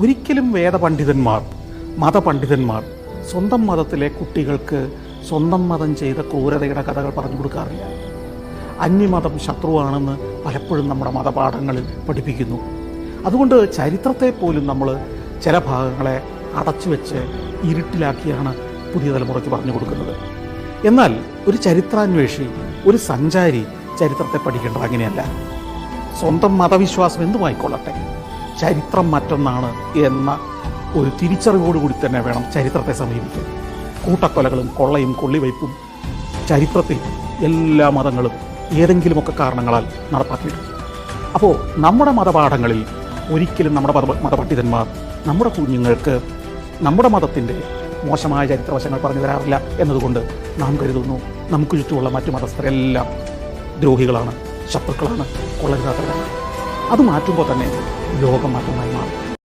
ഒരിക്കലും വേദപണ്ഡിതന്മാർ മതപണ്ഡിതന്മാർ സ്വന്തം മതത്തിലെ കുട്ടികൾക്ക് സ്വന്തം മതം ചെയ്ത ക്രൂരതയുടെ കഥകൾ പറഞ്ഞു കൊടുക്കാറില്ല. അന്യമതം ശത്രുവാണെന്ന് പലപ്പോഴും നമ്മുടെ മതപാഠങ്ങളിൽ പഠിപ്പിക്കുന്നു. അതുകൊണ്ട് ചരിത്രത്തെ പോലും നമ്മൾ ചില ഭാഗങ്ങളെ അടച്ചു വെച്ച് ഇരുട്ടിലാക്കിയാണ് പുതിയ തലമുറയ്ക്ക് പറഞ്ഞു കൊടുക്കുന്നത്. എന്നാൽ ഒരു ചരിത്രാന്വേഷി ഒരു സഞ്ചാരി ചരിത്രത്തെ പഠിക്കേണ്ടത് അങ്ങനെയല്ല. സ്വന്തം മതവിശ്വാസം എന്തുമായിക്കൊള്ളട്ടെ ചരിത്രം മറ്റൊന്നാണ് എന്ന ഒരു തിരിച്ചറിവോടുകൂടി തന്നെ വേണം ചരിത്രത്തെ സമീപിക്കാൻ. കൂട്ടക്കൊലകളും കൊള്ളയും കൊള്ളിവയ്പും ചരിത്രത്തിൽ എല്ലാ മതങ്ങളും ഏതെങ്കിലുമൊക്കെ കാരണങ്ങളാൽ നടപ്പാക്കിയിട്ടുണ്ട്. അപ്പോൾ നമ്മുടെ മതപാഠങ്ങളിൽ ഒരിക്കലും നമ്മുടെ മത മതപണ്ഡിതന്മാർ നമ്മുടെ കുഞ്ഞുങ്ങൾക്ക് നമ്മുടെ മതത്തിന്റെ മോശമായ ചരിത്രവശങ്ങൾ പറഞ്ഞു തരാറില്ല എന്നതുകൊണ്ട് നാം കരുതുന്നു നമുക്ക് ചുറ്റുമുള്ള മറ്റു മതസ്ഥരെല്ലാം ദ്രോഹികളാണ് ശത്രുക്കളാണ് കൊള്ളരുതാത്തവരാണ്. അത് മാറ്റുമ്പോൾ തന്നെ ലോകം മാറ്റമായി മാറും.